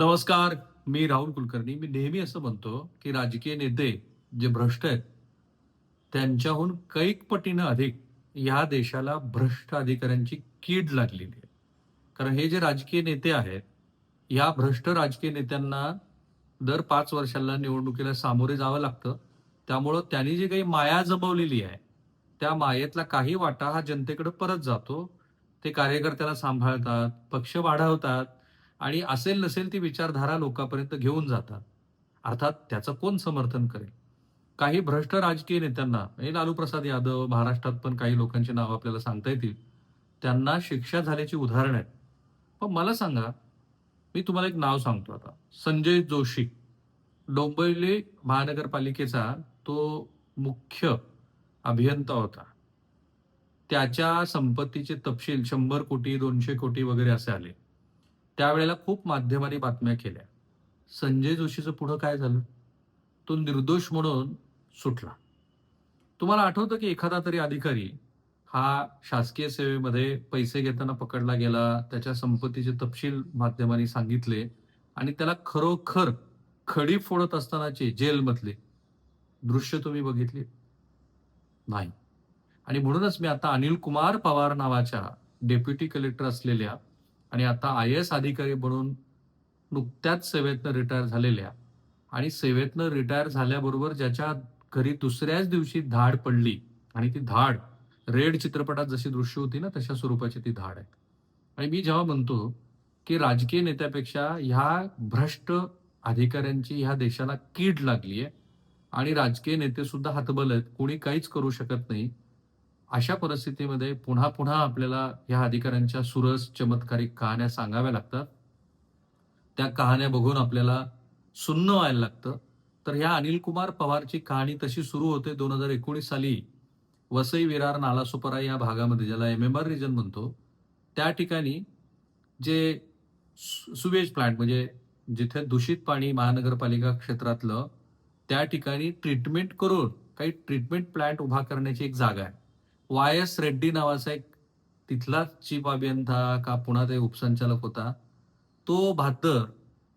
नमस्कार मी राहुल कुलकर्णी. मी नेहमी असं म्हणतो की राजकीय नेते जे भ्रष्ट आहेत त्यांच्याहून कैक पटीनं अधिक या देशाला भ्रष्ट अधिकाऱ्यांची कीड लागलेली आहे. कारण हे जे राजकीय नेते आहेत या भ्रष्ट राजकीय नेत्यांना दर पाच वर्षाला निवडणुकीला सामोरे जावं लागतं. त्यामुळं त्यांनी जी काही माया जमवलेली आहे त्या मायेतला काही वाटा हा जनतेकडे परत जातो. ते कार्यकर्त्याला सांभाळतात पक्ष वाढवतात आणि असेल नसेल ती विचारधारा लोकांपर्यंत घेऊन जातात. अर्थात त्याचं कोण समर्थन करेल? काही भ्रष्ट राजकीय नेत्यांना हे लालू प्रसाद यादव महाराष्ट्रात पण काही लोकांची नावं आपल्याला सांगता येतील त्यांना शिक्षा झाल्याची उदाहरण आहेत. पण मला सांगा मी तुम्हाला एक नाव सांगतो आता. संजय जोशी. डोंबिवली महानगरपालिकेचा तो मुख्य अभियंता होता. त्याच्या संपत्तीचे तपशील शंभर कोटी दोनशे कोटी वगैरे असे आले. त्यावेळेला खूप माध्यमांनी बातम्या केल्या. संजय जोशीचं पुढं काय झालं? तो निर्दोष म्हणून सुटला. तुम्हाला आठवतं की एखादा तरी अधिकारी हा शासकीय सेवेमध्ये पैसे घेताना पकडला गेला त्याच्या संपत्तीचे तपशील माध्यमांनी सांगितले आणि त्याला खरोखर खडी फोडत असतानाचे जेलमधले दृश्य तुम्ही बघितले? नाही. आणि म्हणूनच मी आता अनिल कुमार पवार नावाच्या डेप्युटी कलेक्टर असलेल्या आणि आता आय एस अधिकारी बनून नुकत्याच सेवेतनं रिटायर झालेल्या आणि सेवेतनं रिटायर झाल्याबरोबर ज्याच्या घरी दुसऱ्याच दिवशी धाड पडली आणि ती धाड रेड चित्रपटात जशी दृश्य होती ना तशा स्वरूपाची ती धाड आहे. आणि मी जेव्हा म्हणतो की राजकीय नेत्यापेक्षा ह्या भ्रष्ट अधिकाऱ्यांची ह्या देशाला कीड लागली आहे आणि राजकीय नेते सुद्धा हतबल आहेत कोणी काहीच करू शकत नाही अशा परिस्थितीमध्ये पुन्हा पुन्हा आपल्याला ह्या अधिकाऱ्यांच्या सुरस चमत्कारिक कहाण्या सांगाव्या लागतात. त्या कहाण्या बघून आपल्याला सुन्न व्हायला लागतं. तर ह्या अनिल कुमार पवारची कहाणी तशी सुरू होते दोन हजार एकोणीस साली वसई विरार नालासोपारा या भागामध्ये ज्याला एम एम आर रिजन म्हणतो. त्या ठिकाणी जे सुवेज प्लांट म्हणजे जिथे दूषित पाणी महानगरपालिका क्षेत्रातलं त्या ठिकाणी ट्रीटमेंट करून काही ट्रीटमेंट प्लांट उभा करण्याची एक जागा आहे. वाय एस रेड्डी नावाचा एक तिथला चीफ अभियंता का पुन्हा ते उपसंचालक होता तो भातर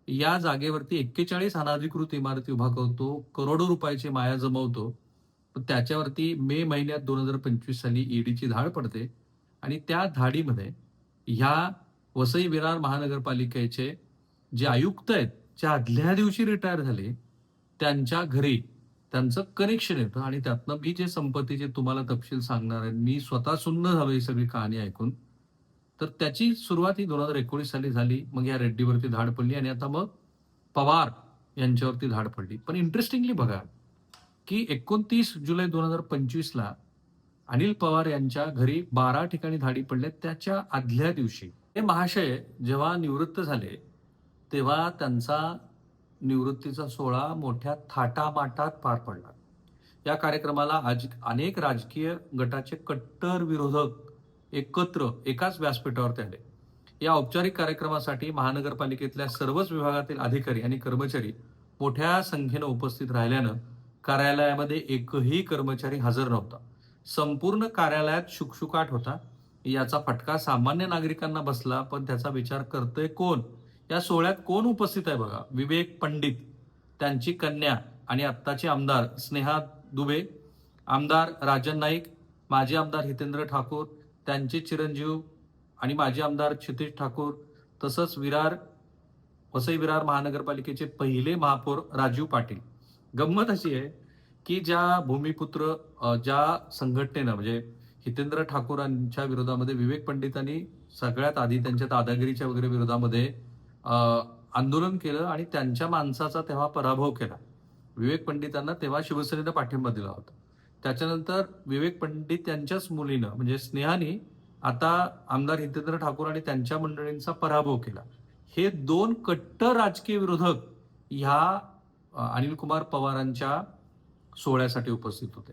या जागेवरती एक्केचाळीस अनाधिकृत इमारती उभा करतो करोडो रुपयाची माया जमवतो. त्याच्यावरती मे महिन्यात दोन हजार पंचवीस साली ईडीची धाड पडते आणि त्या धाडीमध्ये ह्या वसई विरार महानगरपालिकेचे जे आयुक्त आहेत ज्या आदल्या दिवशी रिटायर झाले त्यांच्या घरी त्यांचं कनेक्शन येतं आणि त्यातनं मी जे संपत्तीचे तुम्हाला तपशील सांगणार आहे मी स्वतः सुन्न झालो ही सगळी कहाणी ऐकून. तर त्याची सुरुवात ही दोन हजार एकोणीस साली झाली. मग या रेड्डीवरती धाड पडली आणि आता मग पवार यांच्यावरती धाड पडली. पण इंटरेस्टिंगली बघा की एकोणतीस जुलै दोन हजार पंचवीसला अनिल पवार यांच्या घरी बारा ठिकाणी धाडी पडल्या. त्याच्या आदल्या दिवशी हे महाशय जेव्हा निवृत्त झाले तेव्हा त्यांचा निवृत्तीचा सोहळा मोठ्या थाटामाटात पार पडला. या कार्यक्रमाला आज अनेक राजकीय गटाचे कट्टर विरोधक एकत्र एकाच व्यासपीठावरती आले. या औपचारिक कार्यक्रमासाठी महानगरपालिकेतल्या सर्वच विभागातील अधिकारी आणि कर्मचारी मोठ्या संख्येनं उपस्थित राहिल्यानं कार्यालयामध्ये एकही कर्मचारी हजर नव्हता. संपूर्ण कार्यालयात शुकशुकाट होता. याचा फटका सामान्य नागरिकांना बसला पण त्याचा विचार करतोय कोण? या सोहळ्यात कोण उपस्थित आहे बघा? विवेक पंडित त्यांची कन्या आणि आत्ताचे आमदार स्नेहा दुबे आमदार राजन नाईक माजी आमदार हितेंद्र ठाकूर त्यांचे चिरंजीव आणि माजी आमदार क्षितिज ठाकूर तसंच विरार वसई विरार महानगरपालिकेचे पहिले महापौर राजीव पाटील. गंमत अशी आहे की ज्या भूमिपुत्र ज्या संघटनेनं म्हणजे हितेंद्र ठाकूरांच्या विरोधामध्ये विवेक पंडितांनी सगळ्यात आधी त्यांच्या दादागिरीच्या वगैरे विरोधामध्ये आंदोलन केलं आणि त्यांच्या माणसाचा तेव्हा पराभव केला. विवेक पंडितांना तेव्हा शिवसेनेनं पाठिंबा दिला होता. त्याच्यानंतर विवेक पंडित यांच्याच मुलीनं म्हणजे स्नेहानी आता आमदार हितेंद्र ठाकूर आणि त्यांच्या मंडळींचा पराभव केला. हे दोन कट्टर राजकीय विरोधक ह्या अनिल कुमार पवारांच्या सोहळ्यासाठी उपस्थित होते.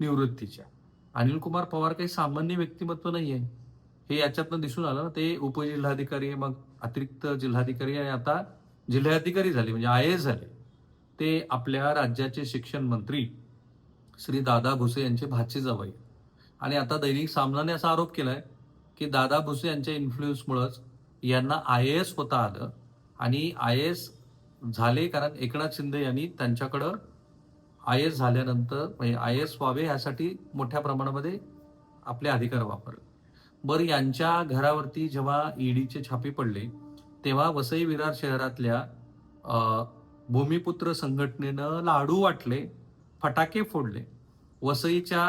निवृत्तीच्या. अनिल कुमार पवार काही सामान्य व्यक्तिमत्व नाही आहे हे याच्यातनं दिसून आलं ना ते उपजिल्हाधिकारी मग अतिरिक्त जिल्हाधिकारी आणि आता जिल्हाधिकारी झाले म्हणजे आय एस झाले. ते आपल्या राज्याचे शिक्षण मंत्री श्री दादा भुसे यांचे भाचे जावई. आणि आता दैनिक सामनाने असा आरोप केलाय की दादा भुसे यांच्या इन्फ्लुएन्समुळंच यांना आय ए एस होता आलं आणि आय एस झाले कारण एकनाथ शिंदे यांनी त्यांच्याकडं आय एस झाल्यानंतर म्हणजे आय एस व्हावे यासाठी मोठ्या प्रमाणामध्ये आपले अधिकार वापरले. बरं यांच्या घरावरती जेव्हा ईडीचे छापे पडले तेव्हा वसई विरार शहरातल्या भूमिपुत्र संघटनेनं लाडू वाटले फटाके फोडले. वसईच्या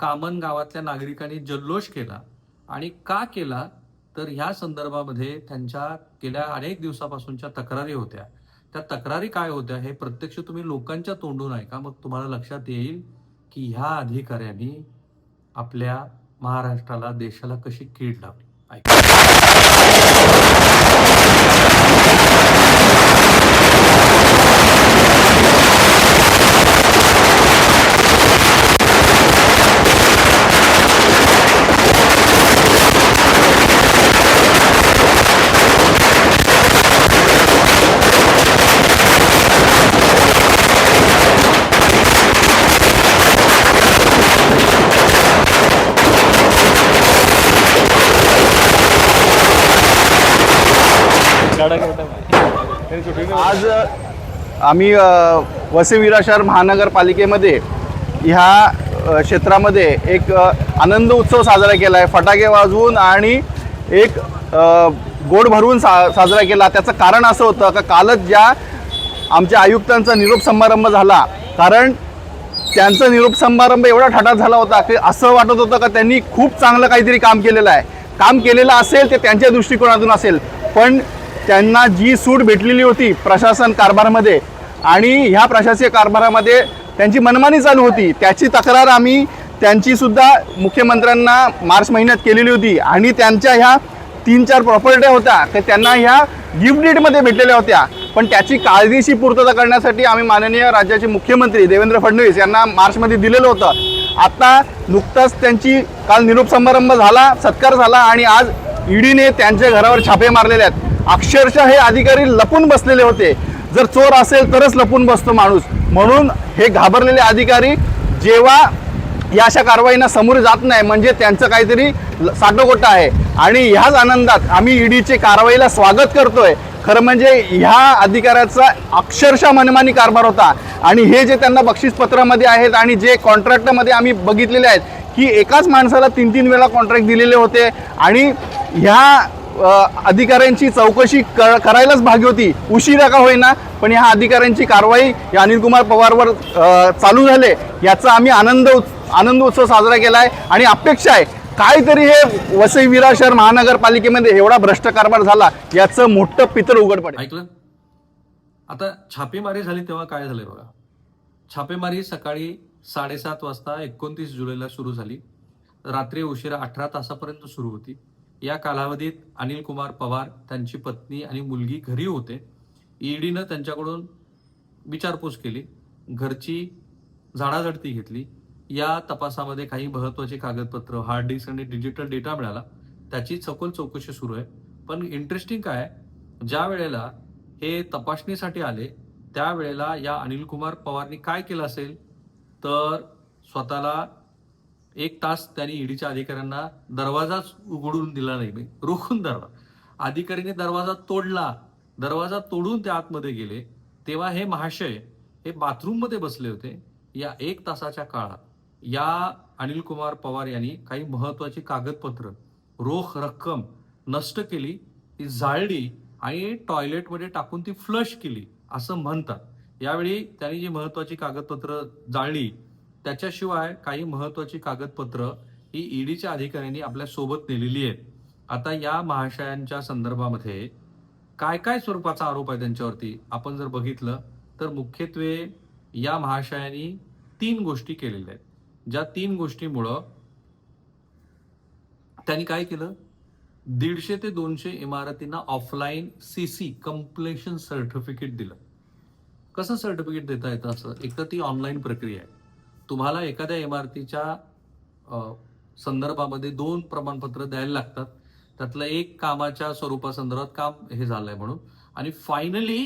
कामन गावातल्या नागरिकांनी जल्लोष केला आणि का केला तर ह्या संदर्भामध्ये त्यांच्या गेल्या अनेक दिवसापासूनच्या तक्रारी होत्या. त्या तक्रारी काय होत्या हे प्रत्यक्ष तुम्ही लोकांच्या तोंडून ऐका मग तुम्हाला लक्षात येईल की ह्या अधिकाऱ्यांनी आपल्या महाराष्ट्राला देशाला कशी कीड लावली? आज आम्ही अ, वसई विरा शहर महानगरपालिकेमध्ये ह्या क्षेत्रामध्ये एक आनंद उत्सव साजरा केला आहे. फटाके वाजवून आणि एक गोड भरवून सा साजरा केला. त्याचं कारण असं होतं का कालच ज्या आमच्या आयुक्तांचा निरोप समारंभ झाला. कारण त्यांचा निरोप समारंभ एवढा ठाटात झाला होता की असं वाटत होतं का त्यांनी खूप चांगलं काहीतरी काम केलेलं आहे. काम केलेलं असेल ते त्यांच्या दृष्टिकोनातून असेल. पण त्यांना जी सूट भेटलेली होती प्रशासन कारभारामध्ये आणि ह्या प्रशासकीय कारभारामध्ये त्यांची मनमानी चालू होती. त्याची तक्रार आम्ही त्यांचीसुद्धा मुख्यमंत्र्यांना मार्च महिन्यात केलेली होती आणि त्यांच्या ह्या तीन चार प्रॉपर्ट्या होत्या तर त्यांना ह्या गिफ्ट डीडमध्ये भेटलेल्या होत्या. पण त्याची काळजीशी पूर्तता करण्यासाठी आम्ही माननीय राज्याचे मुख्यमंत्री देवेंद्र फडणवीस यांना मार्चमध्ये दिलेलं होतं. आत्ता नुकताच त्यांची काल निरोप समारंभ झाला सत्कार झाला आणि आज ईडीने त्यांच्या घरावर छापे मारलेले आहेत. अक्षरशः हे अधिकारी लपून बसलेले होते. जर चोर असेल तरच लपून बसतो माणूस. म्हणून हे घाबरलेले अधिकारी जेव्हा या अशा कारवाईंना समोर जात नाही म्हणजे त्यांचं काहीतरी ल- आहे. आणि ह्याच आनंदात आम्ही ईडीचे कारवाईला स्वागत करतोय. खरं म्हणजे ह्या अधिकाऱ्याचा अक्षरशः मनमानी कारभार होता. आणि हे जे त्यांना बक्षीसपत्रामध्ये आहेत आणि जे कॉन्ट्रॅक्टमध्ये आम्ही बघितलेले आहेत की एकाच माणसाला तीन तीन वेळा कॉन्ट्रॅक्ट दिलेले होते. आणि ह्या अधिकाऱ्यांची चौकशी कर करायलाच भागी होती. उशिरा का होईना पण ह्या अधिकाऱ्यांची कारवाई या अनिल कुमार पवारवर चालू झाले याचा आम्ही आनंद उत्- आनंद उत्सव साजरा केला आहे आणि अपेक्षा आहे काहीतरी हे वसई विरा शहर महानगरपालिकेमध्ये एवढा भ्रष्ट कारभार झाला याचं मोठं पितर उघड पडेल. ऐकलं? आता छापेमारी झाली तेव्हा काय झालंय बघा? छापेमारी सकाळी साडेसात वाजता एकोणतीस जुलैला सुरू झाली. रात्री उशिरा अठरा तासापर्यंत सुरू होती. या कालावधीत अनिल कुमार पवार त्यांची पत्नी आणि मुलगी घरी होते. ईडीनं त्यांच्याकडून विचारपूस केली. घरची झाडाझडती घेतली. या तपासामध्ये काही महत्वाची कागदपत्र हार्ड डिस्क आणि डिजिटल डेटा मिळाला. त्याची सखोल चौकशी सुरू आहे. पण इंटरेस्टिंग काय ज्या वेळेला हे तपासणीसाठी आले त्यावेळेला या अनिल कुमार पवारनी काय केलं असेल? तर स्वतःला एक तास त्यांनी ईडीच्या अधिकाऱ्यांना दरवाजाच उघडून दिला नाही म्हणजे रोखून धरला. अधिकाऱ्याने दरवाजा तोडला. दरवाजा तोडून ते आतमध्ये गेले. तेव्हा हे महाशय हे बाथरूममध्ये बसले होते. या एक तासाच्या काळात या अनिल कुमार पवार यांनी काही महत्वाची कागदपत्र रोख रक्कम नष्ट केली ती जाळली आणि टॉयलेटमध्ये टाकून ती फ्लश केली असं म्हणतात. यावेळी त्यांनी जी महत्वाची कागदपत्र जाळली त्याच्याशिवाय काही महत्वाची कागदपत्र ही ईडीच्या अधिकाऱ्यांनी आपल्यासोबत नेलेली आहेत. आता या महाशयांच्या संदर्भामध्ये काय काय स्वरूपाचा आरोप आहे त्यांच्यावरती? आपण जर बघितलं तर मुख्यत्वे या महाशयांनी तीन गोष्टी केलेल्या आहेत. ज्या तीन गोष्टीमुळं त्यांनी काय केलं? दीडशे ते दोनशे इमारतींना offline C C completion certificate दिलं. कसं सर्टिफिकेट देता येतं असं? एक तर ती ऑनलाईन प्रक्रिया आहे. तुम्हाला एखाद्या इमारतीच्या संदर्भामध्ये दोन प्रमाणपत्र द्यायला लागतात. त्यातलं एक कामाच्या स्वरूपासंदर्भात काम हे झालंय म्हणून. आणि फायनली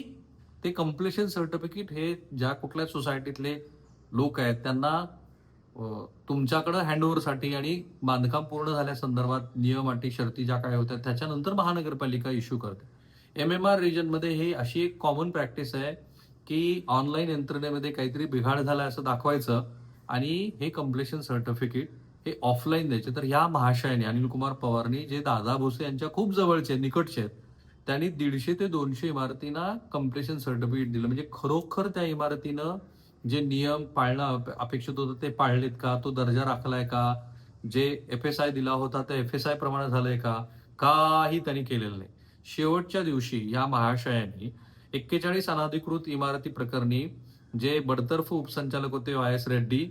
ते कम्प्लेशन सर्टिफिकेट हे ज्या कुठल्या सोसायटीतले लोक आहेत त्यांना तुमच्याकडं हँडओव्हरसाठी आणि बांधकाम पूर्ण झाल्या संदर्भात नियम अटी शर्ती ज्या काय होत्या त्याच्यानंतर महानगरपालिका इश्यू करते. एम एम आर रिजनमध्ये हे अशी एक कॉमन प्रॅक्टिस आहे की ऑनलाईन यंत्रणेमध्ये काहीतरी बिघाड झाला असं दाखवायचं. आणि हे कम्प्लेशन सर्टिफिकेट हे ऑफलाईन द्यायचे. तर ह्या महाशयाने अनिल कुमार पवारनी जे दादा भोसे यांच्या खूप जवळचे आहेत, निकटचे आहेत त्यांनी दीडशे ते दोनशे इमारतींना कम्प्लेशन सर्टिफिकेट दिलं. म्हणजे खरोखर त्या इमारतीनं जे नियम पाळणं अपेक्षित होतं ते पाळलेत का? तो दर्जा राखलाय का? जे एफ एस आय दिला होता ते एफ एस आय प्रमाणे झालंय का? काही त्यांनी केलेलं नाही. शेवटच्या दिवशी या महाशयाने एक्केचाळीस अनाधिकृत इमारती प्रकरणी जे बडतर्फ उपसंचालक होते वाय एस रेड्डी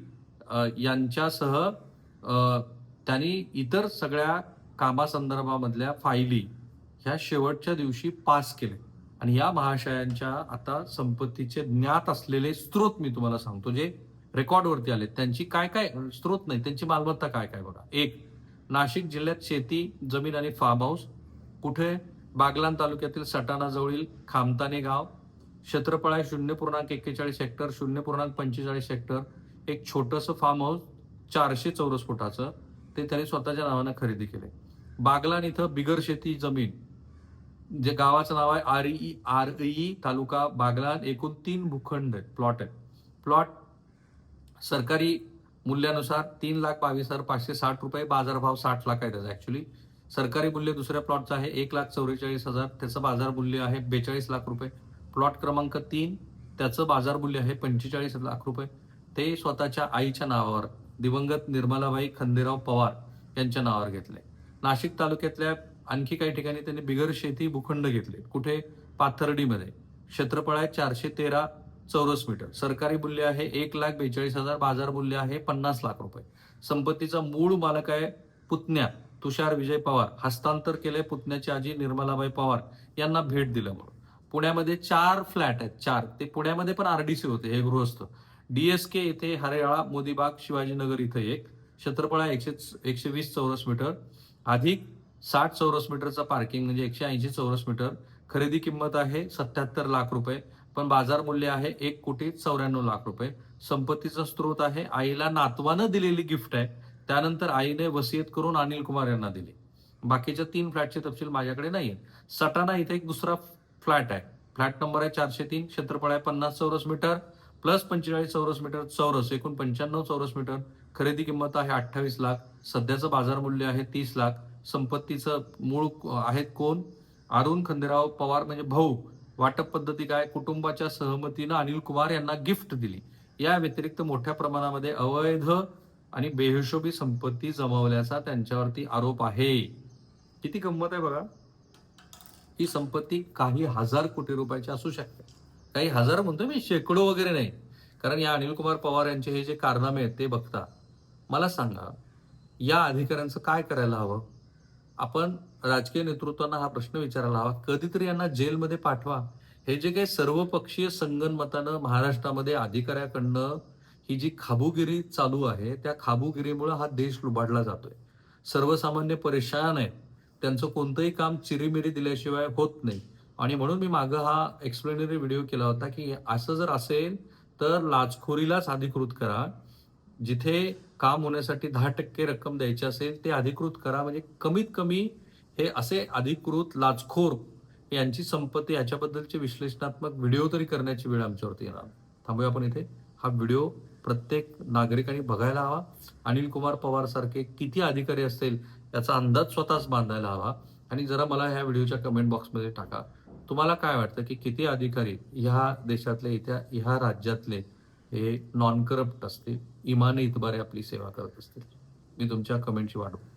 यांच्यासह त्यांनी इतर सगळ्या कामासंदर्भामधल्या फायली ह्या शेवटच्या दिवशी पास केले. आणि या महाशयांच्या आता संपत्तीचे ज्ञात असलेले स्रोत मी तुम्हाला सांगतो जे रेकॉर्डवरती आले त्यांची काय काय स्रोत नाही त्यांची मालमत्ता काय काय बघा. एक नाशिक जिल्ह्यात शेती जमीन आणि फार्म हाऊस कुठे? बागलान तालुक्यातील सटाणाजवळील खामताने गाव. क्षेत्रफळ आहे शून्य पूर्णांक एक्केचाळीस हेक्टर शून्य पूर्णांक पंचेचाळीस हेक्टर. एक छोटंसं फार्म हाऊस चारशे चौरस फुटाचं. ते त्यांनी स्वतःच्या नावानं खरेदी केले बागलान इथं बिगर शेती जमीन. जे गावाचं नाव आहे आर ई आर ई तालुका बागलान एकूण तीन भूखंड आहेत प्लॉट आहेत. प्लॉट सरकारी मूल्यानुसार तीन लाख बावीस हजार पाचशे साठ रुपये बाजारभाव साठ लाख आहे त्याचा ऍक्च्युली सरकारी मूल्य दुसऱ्या प्लॉटचं आहे एक लाख चौवेचाळीस हजार. त्याचं बाजार मूल्य आहे बेचाळीस लाख रुपये. प्लॉट क्रमांक तीन त्याचं बाजार मूल्य आहे पंचेचाळीस लाख रुपये. ते स्वतःच्या आईच्या नावावर दिवंगत निर्मलाबाई खंदेराव पवार यांच्या नावावर घेतले. नाशिक तालुक्यातल्या आणखी काही ठिकाणी त्यांनी बिगर शेती भूखंड घेतले. कुठे? पाथर्डीमध्ये. क्षेत्रफळ आहे चारशे तेरा चौरस मीटर. सरकारी मूल्य आहे एक लाख बेचाळीस हजार बाजार मूल्य आहे पन्नास लाख रुपये. संपत्तीचा मूळ मालक आहे पुतण्या तुषार विजय पवार. हस्तांतर केले पुतण्याची आजी निर्मलाबाई पवार. यांना भेट दिलं म्हणून पुण्यामध्ये चार फ्लॅट आहेत चार. ते पुण्यामध्ये पण आरडीसी होते हे गृहस्थ. डीएसके इथे हरियाळा मोदीबाग शिवाजीनगर इथे एक. क्षेत्रफळ आहे एकशे एकशे वीस चौरस मीटर. अधिक साठ चौरस मीटरचा पार्किंग म्हणजे एकशे ऐंशी चौरस मीटर. खरेदी किंमत आहे सत्याहत्तर लाख रुपये. पण बाजार मूल्य आहे एक कोटी चौऱ्याण्णव लाख रुपये. संपत्तीचा स्रोत आहे आईला नातवानं दिलेली गिफ्ट आहे. त्यानंतर आईने वसियत करून अनिल कुमार यांना दिली. बाकीच्या तीन फ्लॅटचे तपशील माझ्याकडे नाही सटाणा इथे एक दुसरा फ्लॅट आहे. फ्लॅट नंबर आहे चारशे तीन क्षेत्रफळ आहे पन्नास चौरस मीटर प्लस पंचेचाळीस चौरस मीटर चौरस एकूण पंच्याण्णव चौरस मीटर. खरेदी किंमत आहे अठ्ठावीस लाख. सध्याचं बाजार मूल्य आहे तीस लाख. संपत्तीचं मूळ आहेत कोण? अरुण खंदेराव पवार म्हणजे भाऊ. वाटप पद्धती काय? कुटुंबाच्या सहमतीनं अनिल कुमार यांना गिफ्ट दिली. या व्यतिरिक्त मोठ्या प्रमाणामध्ये अवैध आणि बेहिशोबी संपत्ती जमावल्याचा त्यांच्यावरती आरोप आहे. किती गंमत आहे बघा? ही संपत्ती काही हजार कोटी रुपयाची असू शकते. काही हजार म्हणतो मी शेकडो वगैरे नाही. कारण या अनिल कुमार पवार यांचे हे जे कारनामे आहेत ते बघता. मला सांगा या अधिकाऱ्यांचं काय करायला हवं? आपण राजकीय नेतृत्वांना हा प्रश्न विचारायला हवा. कधीतरी यांना जेलमध्ये पाठवा. हे जे काही सर्वपक्षीय संगनमतानं महाराष्ट्रामध्ये अधिकाऱ्याकडनं ही जी खाबुगिरी चालू आहे त्या खाबुगिरीमुळे हा देश लुबाडला जातोय. सर्वसामान्य परेशान आहेत. त्यांचं कोणतंही काम चिरीमिरी दिल्याशिवाय होत नाही. आणि म्हणून मी मागं हा एक्सप्लेनरी व्हिडिओ केला होता की असं जर असेल तर लाचखोरीलाच अधिकृत करा. जिथे काम होण्यासाठी दहा टक्के रक्कम द्यायची असेल ते अधिकृत करा. म्हणजे कमीत कमी हे असे अधिकृत लाचखोर यांची संपत्ती याच्याबद्दलचे विश्लेषणात्मक व्हिडिओ तरी करण्याची वेळ आमच्यावरती येणार. थांबूया आपण इथे. हा व्हिडिओ प्रत्येक नागरिकांनी बघायला हवा. अनिल कुमार पवार सारखे किती अधिकारी असतील याचा अंदाज स्वतःच बांधायला हवा. आणि जरा मला ह्या व्हिडिओच्या कमेंट बॉक्समध्ये टाका. तुम्हाला काय वाटतं की किती अधिकारी ह्या देशातले इथ्या ह्या राज्यातले हे नॉन करप्ट असतील? इमाने इतबारे आपली सेवा करत असतील? मी तुमच्या कमेंटची वाट बघतो